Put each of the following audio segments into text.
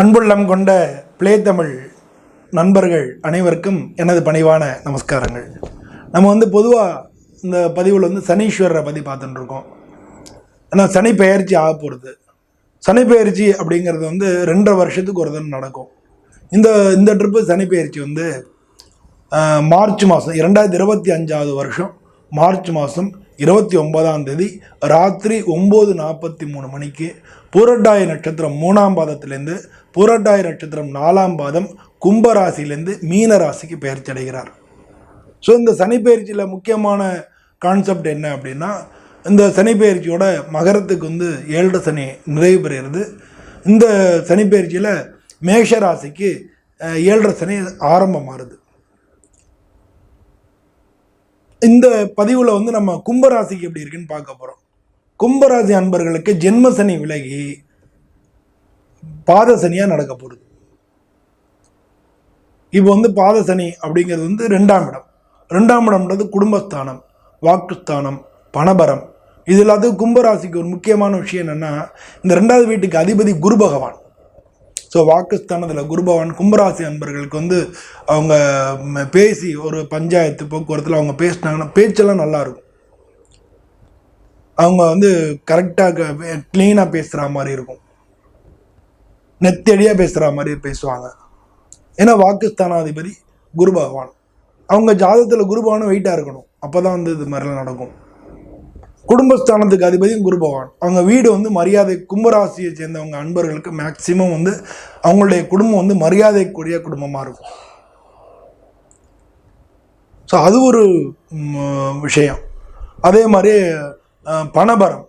அன்புள்ளம் கொண்ட பிளே தமிழ் நண்பர்கள் அனைவருக்கும் எனது பணிவான நமஸ்காரங்கள். நம்ம வந்து பொதுவாக இந்த பதிவில் வந்து சனீஸ்வரரை பற்றி பார்த்துட்டுருக்கோம். ஆனால் சனி பெயர்ச்சி ஆக போகிறது சனி பெயர்ச்சி அப்படிங்கிறது வந்து ரெண்டரை வருஷத்துக்கு ஒரு தடவை நடக்கும். இந்த இந்த ட்ரிப்பு சனி பெயர்ச்சி வந்து மார்ச் மாதம் இரண்டாயிரத்தி இருபத்தி அஞ்சாவது வருஷம் மார்ச் மாதம் இருபத்தி ஒன்பதாம் தேதி ராத்திரி ஒம்பது நாற்பத்தி மூணு மணிக்கு பூரட்டாய நட்சத்திரம் மூணாம் பாதத்திலேருந்து பூரட்டாய நட்சத்திரம் நாலாம் பாதம் கும்ப ராசியிலேருந்து மீன ராசிக்கு பெயர்ச்சி அடைகிறார். ஸோ இந்த சனிப்பெயர்ச்சியில் முக்கியமான கான்செப்ட் என்ன அப்படின்னா இந்த சனிப்பெயர்ச்சியோட மகரத்துக்கு வந்து ஏழரை சனி நிறைவு பெறுகிறது. இந்த சனிப்பெயர்ச்சியில் மேஷ ராசிக்கு ஏழரை சனி ஆரம்பமாகுது இந்த பதிவில் வந்து நம்ம கும்பராசிக்கு எப்படி இருக்குன்னு பார்க்க போகிறோம் கும்பராசி அன்பர்களுக்கு ஜென்மசனி விலகி பாதசனியாக நடக்க போகுது. இப்போ வந்து பாதசனி அப்படிங்கிறது வந்து ரெண்டாம் இடம். ரெண்டாம் இடம்ன்றது குடும்பஸ்தானம் வாக்குஸ்தானம் பணபரம். இது எல்லாத்துக்கும் கும்பராசிக்கு ஒரு முக்கியமான விஷயம் என்னென்னா இந்த ரெண்டாவது வீட்டுக்கு அதிபதி குரு பகவான். ஸோ வாக்குஸ்தானத்தில் குரு பகவான் கும்பராசி அன்பர்களுக்கு வந்து அவங்க பேசி ஒரு பஞ்சாயத்து போக்குவரத்தில் அவங்க பேசினாங்கன்னா பேச்செல்லாம் நல்லாயிருக்கும் அவங்க வந்து கரெக்டாக க்ளீனாக பேசுகிற மாதிரி இருக்கும். நெத்தடியாக பேசுகிற மாதிரி பேசுவாங்க. ஏன்னா வாக்குஸ்தானாதிபதி குரு பகவான். அவங்க ஜாதகத்தில் குரு பகவானும் வெயிட்டாக இருக்கணும். அப்போ தான் வந்து இது மாதிரிலாம் நடக்கும். குடும்பஸ்தானத்துக்கு அதிபதியும் குரு பகவான். அவங்க வீடு வந்து மரியாதை கும்பராசியை சேர்ந்தவங்க அன்பர்களுக்கு மேக்சிமம் வந்து அவங்களுடைய குடும்பம் வந்து மரியாதைக்குரிய குடும்பமாக இருக்கும். ஸோ அது ஒரு விஷயம். அதே மாதிரி பணபரம்.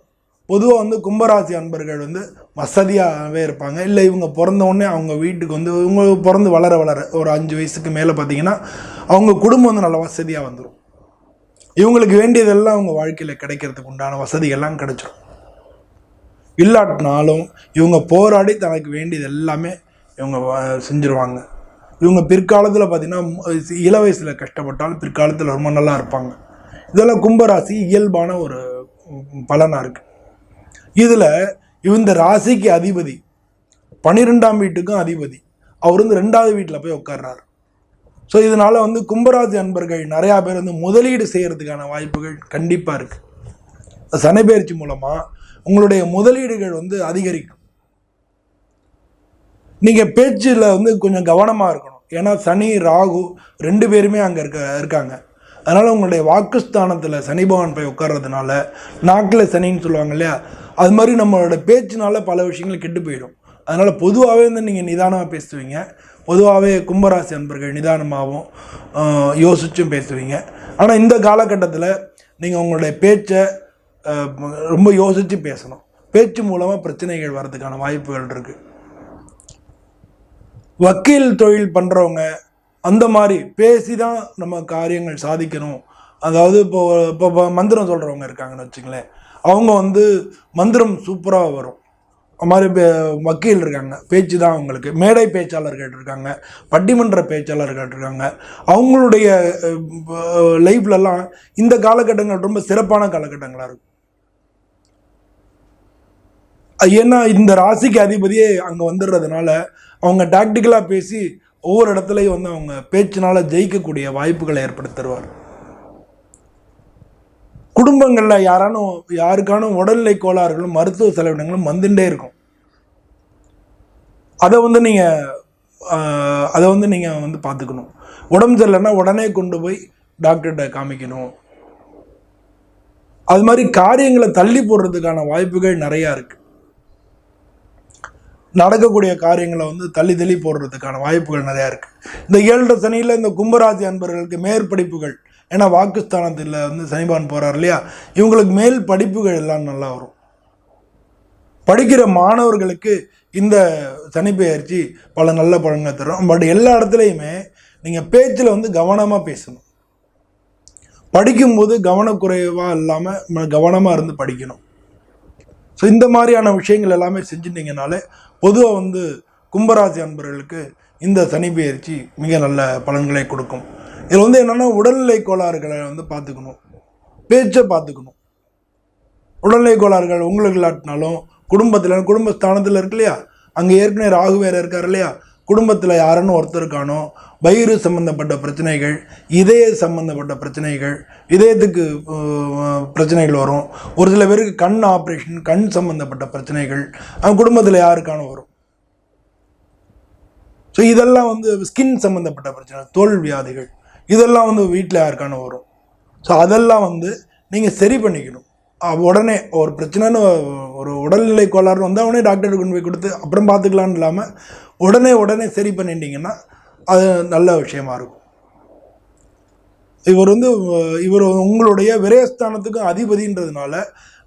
பொதுவாக வந்து கும்பராசி அன்பர்கள் வந்து வசதியாகவே இருப்பாங்க. இல்லை இவங்க பிறந்த உடனே அவங்க வீட்டுக்கு வந்து இவங்க பிறந்து வளர வளர ஒரு அஞ்சு வயசுக்கு மேலே பார்த்தீங்கன்னா அவங்க குடும்பம் வந்து நல்ல வசதியாக வந்துடும் இவங்களுக்கு வேண்டியதெல்லாம் அவங்க வாழ்க்கையில் கிடைக்கிறதுக்கு உண்டான வசதிகள்லாம் கிடைச்சிடும் இல்லாட்டினாலும் இவங்க போராடி தனக்கு வேண்டியது எல்லாமே இவங்க செஞ்சுருவாங்க. இவங்க பிற்காலத்தில் பார்த்தீங்கன்னா இள வயசில் கஷ்டப்பட்டாலும் பிற்காலத்தில் ரொம்ப நல்லா இருப்பாங்க. இதெல்லாம் கும்பராசி இயல்பான ஒரு பலனாக இருக்குது இதில் இந்த ராசிக்கு அதிபதி பன்னிரெண்டாம் வீட்டுக்கும் அதிபதி. அவர் வந்து ரெண்டாவது வீட்டில் போய் உட்கார்றாரு. ஸோ இதனால் வந்து கும்பராசி அன்பர்கள் நிறையா பேர் வந்து முதலீடு செய்கிறதுக்கான வாய்ப்புகள் கண்டிப்பாக இருக்குது சனி மூலமாக உங்களுடைய முதலீடுகள் வந்து அதிகரிக்கும். நீங்கள் பேச்சில் வந்து கொஞ்சம் கவனமாக இருக்கணும். ஏன்னா சனி ராகு ரெண்டு பேருமே அங்கே இருக்க இருக்காங்க. அதனால் உங்களுடைய வாக்குஸ்தானத்தில் சனி பகவான் போய் உட்கார்றதுனால நாக்கில் சனின்னு சொல்லுவாங்க இல்லையா? அது மாதிரி நம்மளோட பேச்சினால பல விஷயங்கள் கெட்டு போயிடும். அதனால் பொதுவாகவே வந்து நீங்கள் நிதானமாக பேசுவீங்க. பொதுவாகவே கும்பராசி அன்பர்கள் நிதானமாகவும் யோசிச்சும் பேசுவீங்க. ஆனால் இந்த காலகட்டத்தில் நீங்கள் உங்களுடைய பேச்சை ரொம்ப யோசித்து பேசணும். பேச்சு மூலமாக பிரச்சனைகள் வர்றதுக்கான வாய்ப்புகள் இருக்குது வக்கீல் தொழில் பண்ணுறவங்க அந்த மாதிரி பேசி தான் நம்ம காரியங்கள் சாதிக்கணும். அதாவது இப்போ இப்போ மந்திரம் சொல்கிறவங்க இருக்காங்கன்னு வச்சுங்களேன் அவங்க வந்து மந்திரம் சூப்பராக வரும். அது மாதிரி பே- வக்கீல் இருக்காங்க. பேச்சு தான் அவங்களுக்கு. மேடை பேச்சாளர்கள் இருக்காங்க. பட்டிமன்ற பேச்சாளர்கள் இருக்காங்க. அவங்களுடைய லைஃப்லலாம் இந்த காலகட்டங்கள் ரொம்ப சிறப்பான காலகட்டங்களாக இருக்கும். ஏன்னா இந்த ராசிக்கு அதிபதியே அங்கே வந்துடுறதுனால அவங்க டாக்டிக்கலாக பேசி ஒவ்வொரு இடத்துலையும் வந்து அவங்க பேச்சினால் ஜெயிக்கக்கூடிய வாய்ப்புகளை ஏற்படுத்தி தருவார் குடும்பங்களில் யாரானும் யாருக்கானும் உடல்நிலை கோளாறுகளும் மருத்துவ செலவினங்களும் வந்துட்டே இருக்கும். அதை வந்து நீங்கள் அதை வந்து நீங்கள் வந்து பார்த்துக்கணும். உடம்பு சரியில்லைன்னா உடனே கொண்டு போய் டாக்டர்கிட்ட காமிக்கணும். அது மாதிரி காரியங்களை தள்ளி போடுறதுக்கான வாய்ப்புகள் நிறையா இருக்குது நடக்கக்கூடிய காரியங்களை வந்து தள்ளி தள்ளி போடுறதுக்கான வாய்ப்புகள் நிறையா இருக்குது இந்த ஏழரை சனியில் இந்த கும்பராசி அன்பர்களுக்கு மேற்படிப்புகள் ஏன்னா வாக்குஸ்தானத்தில் வந்து சனிபான் போகிறார் இல்லையா? இவங்களுக்கு மேல் படிப்புகள் எல்லாம் நல்லா வரும். படிக்கிற மாணவர்களுக்கு இந்த சனிப்பெயர்ச்சி பல நல்ல பலன்களை தரும். பட் எல்லா இடத்துலையுமே நீங்கள் பேச்சில் வந்து கவனமாக பேசணும். படிக்கும்போது கவனக்குறைவாக இல்லாமல் கவனமாக இருந்து படிக்கணும். ஸோ இந்த மாதிரியான விஷயங்கள் எல்லாமே செஞ்சுட்டீங்கனாலே பொதுவாக வந்து கும்பராசி அன்பர்களுக்கு இந்த சனி பயிற்சி மிக நல்ல பலன்களை கொடுக்கும். இதில் வந்து என்னென்னா உடல்நிலை கோளாறுகளை வந்து பார்த்துக்கணும். பேச்சை பார்த்துக்கணும். உடல்நிலை கோளாறுகள் உங்களுக்கு இல்லாட்டினாலும் குடும்பத்தில் குடும்ப ஸ்தானத்தில் இருக்கு இல்லையா? அங்கே ஏற்கனவே ராகு வேறு இருக்கார் இல்லையா? குடும்பத்தில் யாருன்னு ஒருத்தருக்கானோ வயிறு சம்பந்தப்பட்ட பிரச்சனைகள் இதய சம்பந்தப்பட்ட பிரச்சனைகள் இதயத்துக்கு பிரச்சனைகள் வரும். ஒரு சில பேருக்கு கண் ஆப்ரேஷன் கண் சம்பந்தப்பட்ட பிரச்சனைகள் அவங்க குடும்பத்தில் யாருக்கானோ வரும்? ஸோ இதெல்லாம் வந்து ஸ்கின் சம்மந்தப்பட்ட பிரச்சனை தோல் வியாதிகள் இதெல்லாம் வந்து வீட்டில் யாருக்கான வரும்? ஸோ அதெல்லாம் வந்து நீங்கள் சரி பண்ணிக்கணும். உடனே ஒரு பிரச்சனைன்னு ஒரு உடல்நிலை கோளாறு வந்தால் உடனே டாக்டர் கொண்டு போய் கொடுத்து அப்புறம் பார்த்துக்கலான்னு இல்லாமல் உடனே உடனே சரி பண்ணிட்டீங்கன்னா அது நல்ல விஷயமா இருக்கும். இவர் வந்து இவர் உங்களுடைய விரயஸ்தானத்துக்கும் அதிபதின்றதுனால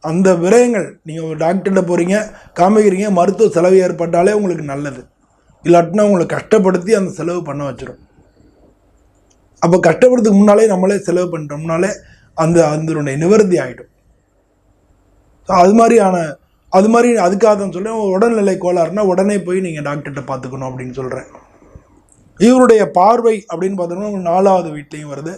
அந்த விரயங்கள் நீங்கள் ஒரு டாக்டர்கிட்ட போகிறீங்க காமிக்கிறீங்க மருத்துவ செலவு ஏற்பட்டாலே உங்களுக்கு நல்லது. இல்லாட்டினா உங்களை கஷ்டப்படுத்தி அந்த செலவு பண்ண வச்சிடும் அப்போ கஷ்டப்படுறதுக்கு முன்னாலே நம்மளே செலவு பண்ணிட்டோம்னாலே அந்த அதனுடைய நிவர்த்தி ஆகிடும் அது மாதிரியான அது மாதிரி அதுக்காக தான் சொல்கிறேன் உடல்நிலை கோளாறுனா உடனே போய் நீங்கள் டாக்டர்கிட்ட பார்த்துக்கணும் அப்படின்னு சொல்கிறேன் இவருடைய பார்வை அப்படின்னு பார்த்தோம்னா நாலாவது வீட்லேயும் வருது.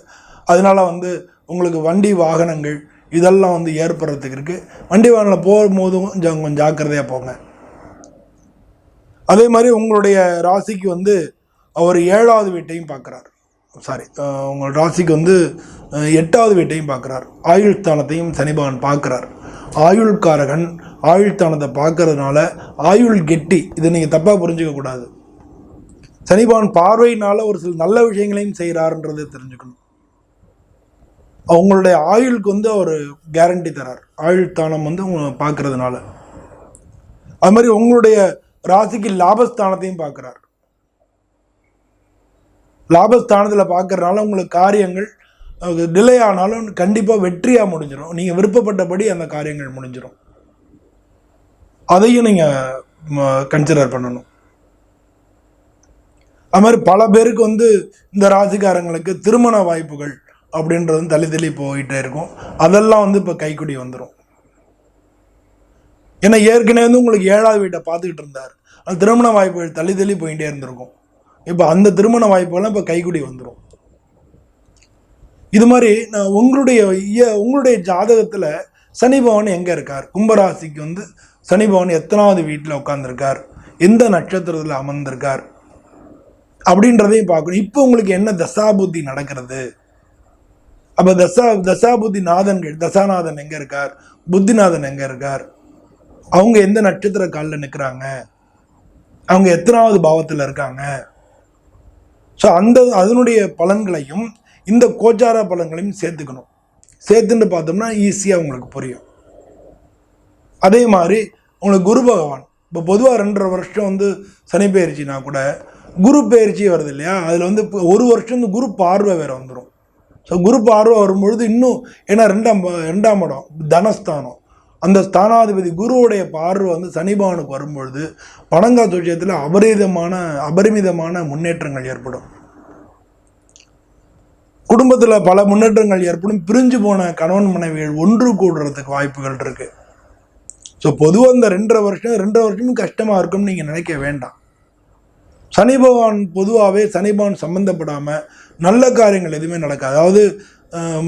அதனால வந்து உங்களுக்கு வண்டி வாகனங்கள் இதெல்லாம் வந்து ஏற்படுறதுக்கு இருக்குது வண்டி வாகனம் போகும்போதும் கொஞ்சம் கொஞ்சம் ஜாக்கிரதையாக போங்க. அதே மாதிரி உங்களுடைய ராசிக்கு வந்து அவர் ஏழாவது வீட்டையும் பார்க்குறார். சாரி உங்கள் ராசிக்கு வந்து எட்டாவது வீட்டையும் பார்க்குறார். ஆயுள் ஸ்தானத்தையும் சனிபகவான் பார்க்குறார். ஆயுள்காரகன் ஆயுள் பார்க்கறதுனால ஆயுள் கெட்டி. இதை நீங்கள் தப்பாக புரிஞ்சிக்கக்கூடாது கூடாது. பார்வையினால் பார்வையினால ஒரு சில நல்ல விஷயங்களையும் செய்கிறாருன்றதை தெரிஞ்சுக்கணும். அவங்களுடைய ஆயுளுக்கு வந்து அவர் கேரண்டி தரார். ஆயுள் தானம் வந்து அவங்க பார்க்கறதுனால. அது மாதிரி உங்களுடைய ராசிக்கு லாபஸ்தானத்தையும் பார்க்குறார். லாபஸ்தானத்தில் பார்க்கறதுனால உங்களுக்கு காரியங்கள் டிலே ஆனாலும் கண்டிப்பாக வெற்றியாக முடிஞ்சிடும் நீங்கள் விருப்பப்பட்டபடி அந்த காரியங்கள் முடிஞ்சிடும் அதையும் நீங்கள் கன்சிடர் பண்ணணும். அது மாதிரி பல பேருக்கு வந்து இந்த ராசிக்காரங்களுக்கு திருமண வாய்ப்புகள் அப்படின்றது தள்ளி தள்ளி போயிட்டே இருக்கும். அதெல்லாம் வந்து இப்போ கைக்குடி வந்துடும் ஏன்னா ஏற்கனவே வந்து உங்களுக்கு ஏழாவது வீட்டை பார்த்துக்கிட்டு இருந்தார். அந்த திருமண வாய்ப்புகள் தள்ளி தள்ளி போயிட்டே இருந்திருக்கும். இப்போ அந்த திருமண வாய்ப்புகள்லாம் இப்போ கைக்குடி வந்துடும் இது மாதிரி நான் உங்களுடைய இய- உங்களுடைய ஜாதகத்தில் சனி பகவான் எங்கே இருக்கார்? கும்பராசிக்கு வந்து சனி பகவான் எத்தனாவது வீட்டில் உட்காந்துருக்கார் எந்த நட்சத்திரத்தில் அமர்ந்திருக்கார்? அப்படின்றதையும் பார்க்கணும். இப்போ உங்களுக்கு என்ன தசாபுத்தி நடக்கிறது? அப்போ தசா தசாபுத்தி நாதன் தசாநாதன் எங்கே இருக்கார்? புத்திநாதன் எங்கே இருக்கார்? அவங்க எந்த நட்சத்திர காலில் நிற்கிறாங்க அவங்க எத்தனாவது பாவத்தில் இருக்காங்க? ஸோ அந்த அதனுடைய பலன்களையும் இந்த கோச்சார பழங்களையும் சேர்த்துக்கணும். சேர்த்துன்னு பார்த்தோம்னா ஈஸியாக உங்களுக்கு புரியும். அதே மாதிரி உங்களுக்கு குரு பகவான் இப்போ பொதுவாக ரெண்டரை வருஷம் வந்து சனி பயிற்சினா கூட குரு பயிற்சி வருது இல்லையா? அதில் வந்து இப்போ ஒரு வருஷம் வந்து குரு பார்வை வேறு வந்துடும் ஸோ குரு பார்வை வரும்பொழுது இன்னும் ஏன்னா ரெண்டாம் ரெண்டாம் இடம் தனஸ்தானம். அந்த ஸ்தானாதிபதி குருவுடைய பார்வை வந்து சனிபவனுக்கு வரும்பொழுது பனங்கா விஷயத்தில் அபரிதமான அபரிமிதமான முன்னேற்றங்கள் ஏற்படும். குடும்பத்தில் பல முன்னேற்றங்கள் ஏற்படும். பிரிஞ்சு போன கணவன் மனைவிகள் ஒன்று கூடுறதுக்கு வாய்ப்புகள் இருக்குது ஸோ பொதுவாக இந்த ரெண்டரை வருஷம் ரெண்டரை வருஷமும் கஷ்டமாக இருக்கும்னு நீங்கள் நினைக்க வேண்டாம். சனி பகவான் பொதுவாகவே சனி பகவான் சம்மந்தப்படாமல் நல்ல காரியங்கள் எதுவுமே நடக்காது. அதாவது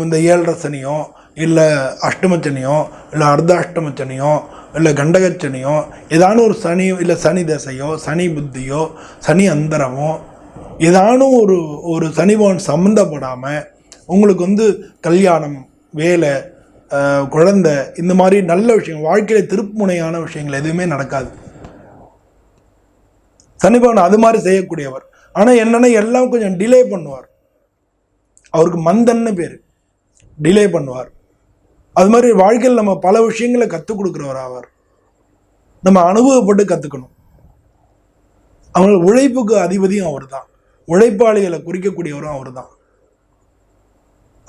இந்த ஏழரை சனியோ இல்லை அஷ்டமச்சனியோ இல்லை அர்த்தாஷ்டம சனியோ இல்லை கண்டகச்சனியோ ஏதானும் ஒரு சனி இல்லை சனி தசையோ சனி புத்தியோ சனி அந்தரமோ ஏதானும் ஒரு ஒரு தனிபவன் சம்மந்தப்படாமல் உங்களுக்கு வந்து கல்யாணம் வேலை குழந்தை இந்த மாதிரி நல்ல விஷயம் வாழ்க்கையில் திருப்புமுனையான விஷயங்கள் எதுவுமே நடக்காது. சனிபவன் அது மாதிரி செய்யக்கூடியவர். ஆனால் என்னென்னா எல்லாம் கொஞ்சம் டிலே பண்ணுவார். அவருக்கு மந்தன்னு பேர். டிலே பண்ணுவார். அது மாதிரி வாழ்க்கையில் நம்ம பல விஷயங்களை கற்றுக் கொடுக்குறவர் ஆவார் நம்ம அனுபவப்பட்டு கற்றுக்கணும் அவங்க உழைப்புக்கு அதிபதியும் அவர் தான் உழைப்பாளிகளை குறிக்கக்கூடியவரும் அவர் தான்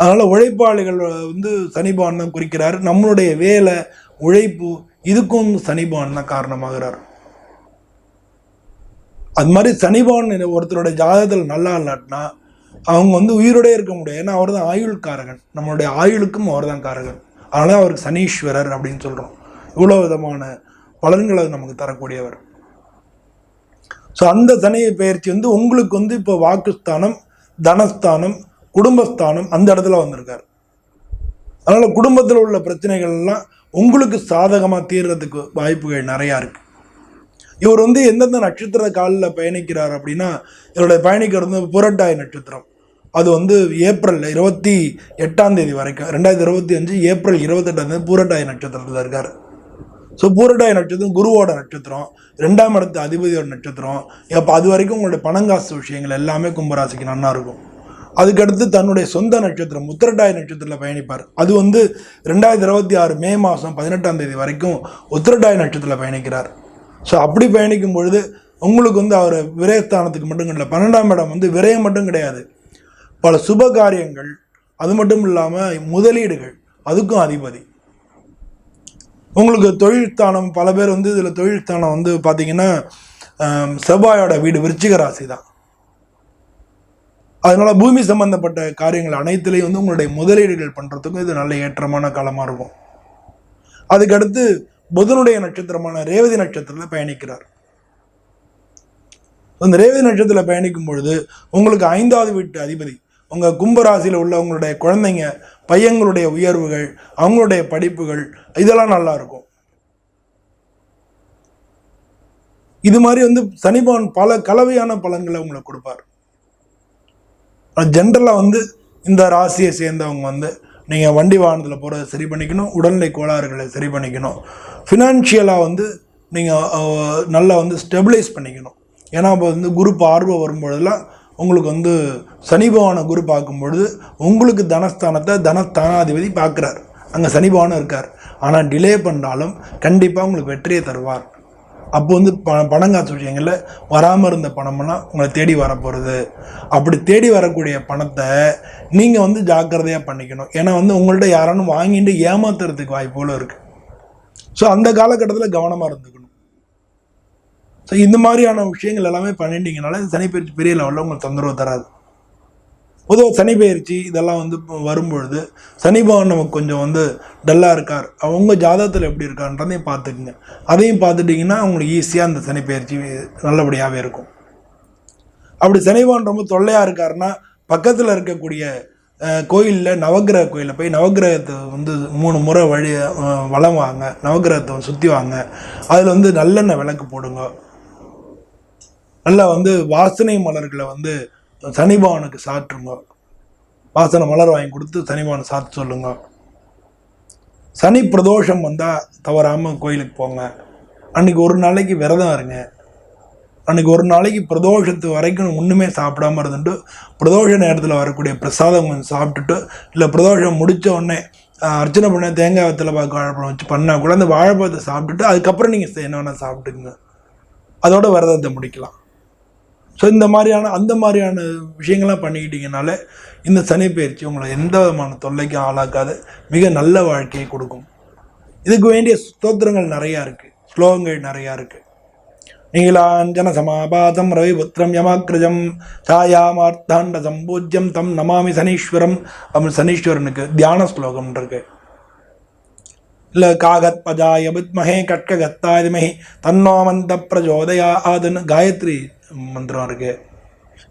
அதனால் உழைப்பாளிகள் வந்து சனிபான் தான் குறிக்கிறார். நம்மளுடைய வேலை உழைப்பு இதுக்கும் சனிபான் தான் காரணமாகிறார். அது மாதிரி சனிபான் ஒருத்தருடைய ஜாதகத்தில் நல்லா இல்லாட்டினா அவங்க வந்து உயிரோடே இருக்க முடியாது. ஏன்னா அவர் தான் ஆயுள்காரகன். நம்மளுடைய ஆயுளுக்கும் அவர் தான் காரகன். அதனால அவருக்கு சனீஸ்வரர் அப்படின்னு சொல்கிறோம் இவ்வளோ விதமான பலன்களை நமக்கு தரக்கூடியவர். ஸோ அந்த சனி பயிற்சி வந்து உங்களுக்கு வந்து இப்போ வாக்குஸ்தானம் தனஸ்தானம் குடும்பஸ்தானம் அந்த இடத்துல வந்திருக்கார். அதனால் குடும்பத்தில் உள்ள பிரச்சனைகள்லாம் உங்களுக்கு சாதகமாக தீர்றதுக்கு வாய்ப்புகள் நிறையா இருக்குது இவர் வந்து எந்தெந்த நட்சத்திர காலில் பயணிக்கிறார் அப்படின்னா இவருடைய பயணிக்கிறது வந்து புரட்டாய் நட்சத்திரம். அது வந்து ஏப்ரல் இருபத்தி எட்டாம் தேதி வரைக்கும் ரெண்டாயிரத்தி இருபத்தி அஞ்சு ஏப்ரல் இருபத்தெட்டாம் தேதி பூரட்டாய் நட்சத்திரத்தில் இருக்கார். ஸோ பூரட்டாய நட்சத்திரம் குருவோட நட்சத்திரம் ரெண்டாம் இடத்து அதிபதியோட நட்சத்திரம். அப்போ அது வரைக்கும் உங்களுடைய பணங்காசு விஷயங்கள் எல்லாமே கும்பராசிக்கு நன்னா இருக்கும். அதுக்கடுத்து தன்னுடைய சொந்த நட்சத்திரம் உத்திரட்டாய நட்சத்திரத்தில் பயணிப்பார். அது வந்து ரெண்டாயிரத்தி இருபத்தி ஆறு மே மாதம் பதினெட்டாம் தேதி வரைக்கும் உத்திரட்டாய நட்சத்திரத்தில் பயணிக்கிறார். ஸோ அப்படி பயணிக்கும் பொழுது உங்களுக்கு வந்து அவர் விரயஸ்தானத்துக்கு மட்டும் கிடையாது பன்னெண்டாம் இடம் வந்து விரயம் மட்டும் கிடையாது. பல சுப காரியங்கள் அது மட்டும் இல்லாமல் முதலீடுகள் அதுக்கும் அதிபதி. உங்களுக்கு தொழில் ஸ்தானம் பல பேர் வந்து இதில் தொழில் ஸ்தானம் வந்து பார்த்தீங்கன்னா செவ்வாயோட வீடு விருச்சிக ராசி தான் அதனால் பூமி சம்பந்தப்பட்ட காரியங்கள் அனைத்துலேயும் வந்து உங்களுடைய முதலீடுகள் பண்ணுறதுக்கும் இது நல்ல ஏற்றமான காலமாக இருக்கும். அதுக்கடுத்து புதனுடைய நட்சத்திரமான ரேவதி நட்சத்திரத்தில் பயணிக்கிறார். அந்த ரேவதி நட்சத்திரத்தில் பயணிக்கும் பொழுது உங்களுக்கு ஐந்தாவது வீட்டு அதிபதி உங்கள் கும்பராசியில் உள்ள உங்களுடைய குழந்தைங்க பையங்களுடைய உயர்வுகள் அவங்களுடைய படிப்புகள் இதெல்லாம் நல்லா இருக்கும். இது மாதிரி வந்து சனிபவன் பல கலவையான பலன்களை உங்களுக்கு கொடுப்பார். ஜென்ரலாக வந்து இந்த ராசியை சேர்ந்தவங்க வந்து நீங்கள் வண்டி வாகனத்தில் போகிறத சரி பண்ணிக்கணும் உடல்நிலை கோளாறுகளை சரி பண்ணிக்கணும். ஃபினான்ஷியலாக வந்து நீங்கள் நல்லா வந்து ஸ்டெபிளைஸ் பண்ணிக்கணும். ஏன்னா இப்போ வந்து குரூப் ஆர்வம் வரும்பொழுதெல்லாம் உங்களுக்கு வந்து சனி பகவானை குரு பார்க்கும் பொழுது உங்களுக்கு தனஸ்தானத்தை தனஸ்தானாதிபதி பார்க்குறார். அங்கே சனி பகவானும் இருக்கார். ஆனால் டிலே பண்ணாலும் கண்டிப்பாக உங்களுக்கு வெற்றியை தருவார். அப்போ வந்து ப பணங்காசு விஷயங்களில் வராமல் இருந்த பணமெல்லாம் உங்களை தேடி வரப்போகிறது அப்படி தேடி வரக்கூடிய பணத்தை நீங்கள் வந்து ஜாக்கிரதையாக பண்ணிக்கணும். ஏன்னா வந்து உங்கள்கிட்ட யாரானும் வாங்கிட்டு ஏமாத்துறதுக்கு வாய்ப்புகளும் இருக்குது ஸோ அந்த காலகட்டத்தில் கவனமாக இருந்துக்கணும். ஸோ இந்த மாதிரியான விஷயங்கள் எல்லாமே பண்ணிட்டீங்கனால சனிப்பயிற்சி பெரிய லெவலில் உங்களுக்கு தொந்தரவு தராது. பொதுவாக சனிப்பயிற்சி இதெல்லாம் வந்து வரும்பொழுது சனி பகவான் நமக்கு கொஞ்சம் வந்து டல்லாக இருக்கார். அவங்க ஜாதகத்தில் எப்படி இருக்கான்றதையும் பார்த்துக்குங்க. அதையும் பார்த்துட்டிங்கன்னா உங்களுக்கு ஈஸியாக அந்த சனிப்பயிற்சி நல்லபடியாகவே இருக்கும். அப்படி சனி பகவான் ரொம்ப தொல்லையாக இருக்காருன்னா பக்கத்தில் இருக்கக்கூடிய கோயிலில் நவக்கிரக கோயிலில் போய் நவக்கிரகத்தை வந்து மூணு முறை வழி வளம் வாங்க நவக்கிரகத்தை சுற்றி வாங்க அதில் வந்து நல்லெண்ணெய் விளக்கு போடுங்க. நல்லா வந்து வாசனை மலர்களை வந்து சனிபவனுக்கு சாற்றுங்க. வாசனை மலர் வாங்கி கொடுத்து சனிபவனை சாத்து சொல்லுங்க. சனி பிரதோஷம் வந்தால் தவறாமல் கோயிலுக்கு போங்க. அன்றைக்கி ஒரு நாளைக்கு விரதம் இருங்க. அன்றைக்கி ஒரு நாளைக்கு பிரதோஷத்து வரைக்கும் ஒன்றுமே சாப்பிடாம இருந்துட்டு பிரதோஷ நேரத்தில் வரக்கூடிய பிரசாதம் கொஞ்சம் சாப்பிட்டுட்டு இல்லை பிரதோஷம் முடித்த உடனே அர்ச்சனை பண்ண தேங்காய் வத்தில் பார்க்க வாழைப்பழம் வச்சு பண்ணால் கூட அந்த வாழைப்பழத்தை சாப்பிட்டுட்டு அதுக்கப்புறம் நீங்கள் என்ன வேணால் சாப்பிட்டுக்குங்க. அதோட விரதத்தை முடிக்கலாம். ஸோ இந்த மாதிரியான அந்த மாதிரியான விஷயங்கள்லாம் பண்ணிக்கிட்டீங்கனாலே இந்த சனி பயிற்சி உங்களை எந்த விதமான தொல்லைக்கும் ஆளாக்காது. மிக நல்ல வாழ்க்கையை கொடுக்கும். இதுக்கு வேண்டிய ஸ்தோத்திரங்கள் நிறையா இருக்குது ஸ்லோகங்கள் நிறையா இருக்குது நீலாஞ்சன சமாபாதம் ரவிபுத்திரம் யமாக்கிருஜம் சாயாமார்த்தாண்ட சம்பூஜ்யம் தம் நமாமி சனீஸ்வரம். அப்படின்னு சனீஸ்வரனுக்கு தியான ஸ்லோகம் இருக்கு. இல்லை காகத் பஜாய வித்மஹே கட்க கத்தாதிமஹி தன்னோமந்த பிரஜோதயா ஆதுன்னு காயத்ரி மந்திரம் இருக்குது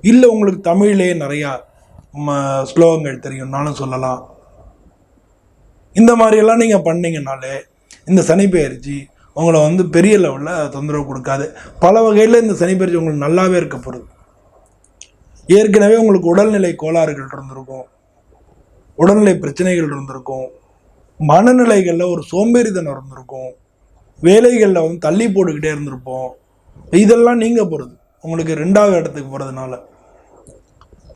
இல்லை உங்களுக்கு தமிழ்லேயே நிறையா ம, ஸ்லோகங்கள் தெரியும்னாலும் சொல்லலாம். இந்த மாதிரியெல்லாம் நீங்கள் பண்ணீங்கனாலே இந்த சனிப்பெயர்ச்சி உங்களை வந்து பெரிய லெவலில் தொந்தரவு கொடுக்காது. பல வகையில் இந்த சனிப்பெயர்ச்சி உங்களுக்கு நல்லாவே இருக்க போகிறது ஏற்கனவே உங்களுக்கு உடல்நிலை கோளாறுகள் இருந்திருக்கும். உடல்நிலை பிரச்சனைகள் இருந்திருக்கும். மனநிலைகளில் ஒரு சோம்பேறித்தனம் இருந்திருக்கும். வேலைகளில் வந்து தள்ளி போட்டுக்கிட்டே இருந்திருப்போம். இதெல்லாம் நீங்கள் போகிறது உங்களுக்கு ரெண்டாவது இடத்துக்கு போகிறதுனால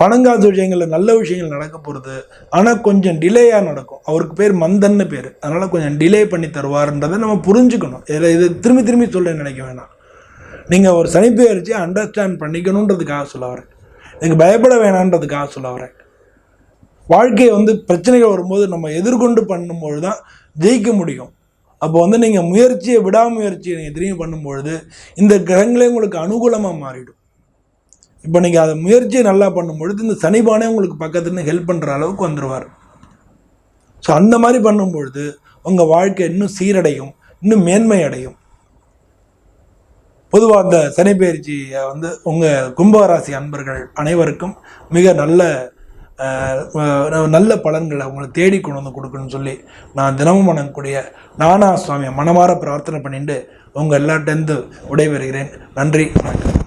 பணங்காசு விஷயங்களில் நல்ல விஷயங்கள் நடக்க போகிறது ஆனால் கொஞ்சம் டிலேயாக நடக்கும். அவருக்கு பேர் மந்தன்னு பேர். அதனால் கொஞ்சம் டிலே பண்ணி தருவார்ன்றதை நம்ம புரிஞ்சுக்கணும். இதில் இது திரும்பி திரும்பி சொல்ல நினைக்க வேணாம். நீங்கள் ஒரு சனிப்பெயர்ச்சி அண்டர்ஸ்டாண்ட் பண்ணிக்கணுன்றதுக்காக சொல்ல வரேன். எனக்கு பயப்பட வேணான்றதுக்காக சொல்ல வரேன். வாழ்க்கையை வந்து பிரச்சனைகள் வரும்போது நம்ம எதிர்கொண்டு பண்ணும்பொழுது தான் ஜெயிக்க முடியும். அப்போ வந்து நீங்கள் முயற்சியை விடாமுயற்சியை நீங்கள் திரும்பி பண்ணும்பொழுது இந்த கிரகங்களே உங்களுக்கு அனுகூலமாக மாறிடும். இப்போ நீங்கள் அதை முயற்சியை நல்லா பண்ணும்பொழுது இந்த சனிபானே உங்களுக்கு பக்கத்துலேருந்து ஹெல்ப் பண்ணுற அளவுக்கு வந்துடுவார் ஸோ அந்த மாதிரி பண்ணும்பொழுது உங்கள் வாழ்க்கை இன்னும் சீரடையும் இன்னும் மேன்மை அடையும் பொதுவாக அந்த சனிப்பெயர்ச்சியை வந்து உங்கள் கும்பராசி அன்பர்கள் அனைவருக்கும் மிக நல்ல நல்ல பலன்களை அவங்களை தேடி கொண்டு வந்து கொடுக்கணும்னு சொல்லி நான் தினமும் வணங்கக்கூடிய நானா சுவாமியை மனமாற பிரார்த்தனை பண்ணிட்டு உங்கள் எல்லாட்டேருந்து விடைபெறுகிறேன். நன்றி வணக்கம்.